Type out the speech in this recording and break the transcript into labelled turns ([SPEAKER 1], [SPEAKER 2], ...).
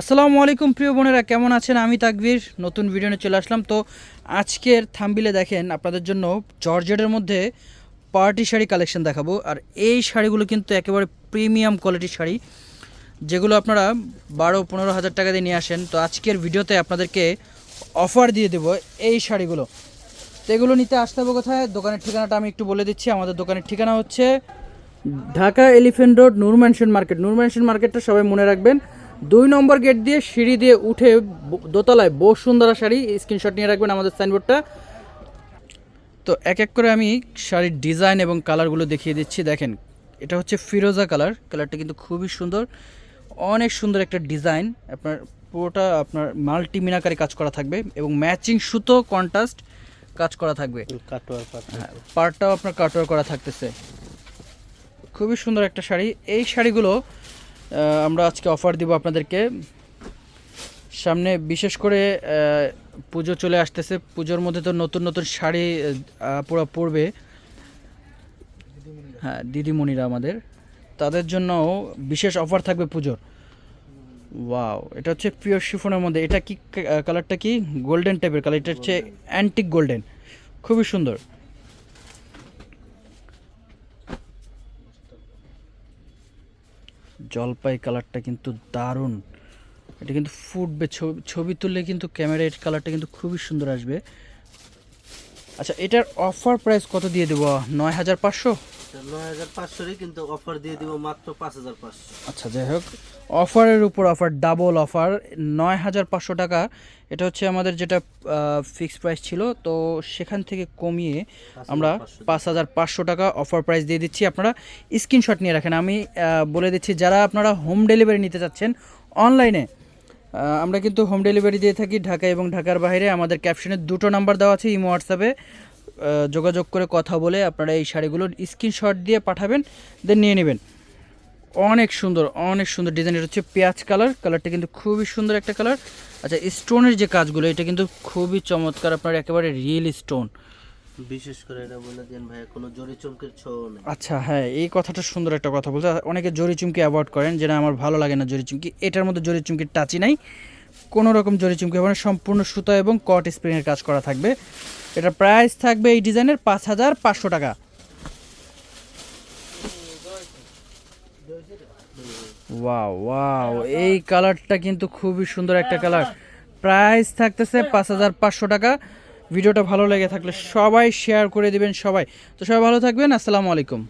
[SPEAKER 1] আসসালামু আলাইকুম, প্রিয় বোনেরা, কেমন আছেন? আমি তাকবীর, নতুন ভিডিও নিয়ে চলে আসলাম। তো আজকের থাম্বিলে দেখেন, আপনাদের জন্য জর্জেটের মধ্যে পার্টি শাড়ি কালেকশন দেখাবো। আর এই শাড়িগুলো কিন্তু একেবারে প্রিমিয়াম কোয়ালিটির শাড়ি, যেগুলো আপনারা বারো, পনেরো হাজার টাকা দিয়ে নিয়ে আসেন। তো আজকের ভিডিওতে আপনাদেরকে অফার দিয়ে দেবো এই শাড়িগুলো। তো এগুলো নিতে আসতে হবে কোথায়? দোকানের ঠিকানাটা আমি একটু বলে দিচ্ছি। আমাদের দোকানের ঠিকানা হচ্ছে Dhaka elephant road, Noor mansion market. Noor mansion মার্কেটটা সবাই মনে রাখবেন। দুই নম্বর গেট দিয়ে সিঁড়ি দিয়ে উঠে দোতলায় বহু সুন্দর শাড়ি স্ক্রিনশট নিয়ে রাখবেন আমাদের সাইনবোর্ডটা। তো এক এক করে আমি শাড়ির ডিজাইন এবং কালারগুলো দেখিয়ে দিচ্ছি। দেখেন এটা হচ্ছে ফিরোজা কালার। কালারটা কিন্তু খুবই সুন্দর। অনেক সুন্দর একটা ডিজাইন। আপনার পুরোটা আপনার মাল্টি মিনাকারি কাজ করা থাকবে এবং ম্যাচিং সুতো কন্ট্রাস্ট কাজ করা থাকবে। হ্যাঁ পার্টটাও আপনার কাটোয়ার করা থাকতেছে। খুবই সুন্দর একটা শাড়ি। এই শাড়িগুলো আমরা আজকে অফার দিব আপনাদেরকে। সামনে বিশেষ করে পুজো চলে আসতেছে। পুজোর মধ্যে তো নতুন নতুন শাড়ি পুরো পরবে। হ্যাঁ দিদিমণিরা আমাদের। তাদের জন্য বিশেষ অফার থাকবে পুজোর। ওয়াও এটা হচ্ছে পিওর শিফনের মধ্যে। এটা কি কালারটা কি? গোল্ডেন টাইপের কালার এটা হচ্ছে অ্যান্টিক গোল্ডেন খুবই সুন্দর। জলপাই কালারটা কিন্তু দারুণ। এটা কিন্তু ফুটবে ছবি ছবি তুললে কিন্তু ক্যামেরার কালারটা কিন্তু খুবই সুন্দর আসবে। আচ্ছা এটার অফার প্রাইস কত দিয়ে দেবো? নয় হাজার পাঁচশো?
[SPEAKER 2] কিন্তু অফার দিয়ে দিব মাত্র পাঁচ হাজার পাঁচশো।
[SPEAKER 1] আচ্ছা যাই হোক অফারের উপর অফার ডাবল অফার নয় হাজার পাঁচশো টাকা। এটা হচ্ছে আমাদের যেটা ফিক্সড প্রাইস ছিল তো সেখান থেকে কমিয়ে আমরা পাঁচ হাজার পাঁচশো টাকা। অফার প্রাইস দিয়ে দিচ্ছি। আপনারা স্ক্রিনশট নিয়ে রাখেন। আমি বলে দিচ্ছি যারা আপনারা হোম ডেলিভারি নিতে চাচ্ছেন অনলাইনে আমরা কিন্তু হোম ডেলিভারি দিয়ে থাকি ঢাকা এবং ঢাকার বাইরে। আমাদের ক্যাপশনে দুটো নাম্বার দেওয়া আছে ইমো হোয়াটসঅ্যাপে যোগাযোগ করে কথা বলে আপনারা এই শাড়িগুলোর স্ক্রিনশট দিয়ে পাঠাবেন দেন নিয়ে নেবেন। অনেক সুন্দর অনেক সুন্দর ডিজাইন এটা হচ্ছে পেঁয়াজ কালার কালারটা কিন্তু খুবই সুন্দর একটা কালার। আচ্ছা স্টোনের যে কাজগুলো এটা কিন্তু খুবই চমৎকার আপনার একেবারে রিয়েল স্টোন
[SPEAKER 2] বিশেষ করে এটা বলে দেন ভাই কোনো জরি চমকের ছো নেই।
[SPEAKER 1] আচ্ছা হ্যাঁ এই কথাটা সুন্দর একটা কথা বলতে অনেকে জরি চুমকি অ্যাভয়েড করেন যেটা আমার ভালো লাগে না জরি চুমকি। এটার মধ্যে জরি চুমকির টাচই নাই। কোনো রকম জরি চুমকি হবে না সম্পূর্ণ সুতা এবং কট স্প্রিংয়ের কাজ করা থাকবে। এটার প্রাইস থাকবে এই ডিজাইনের পাঁচ হাজার পাঁচশো টাকা। ওয়াও, এই কালারটা কিন্তু খুবই সুন্দর একটা কালার। প্রাইস থাকতেছে পাঁচ হাজার পাঁচশো টাকা। ভিডিওটা ভালো লেগে থাকলে সবাই শেয়ার করে দিবেন সবাই। তো সবাই ভালো থাকবেন, আসসালামু আলাইকুম।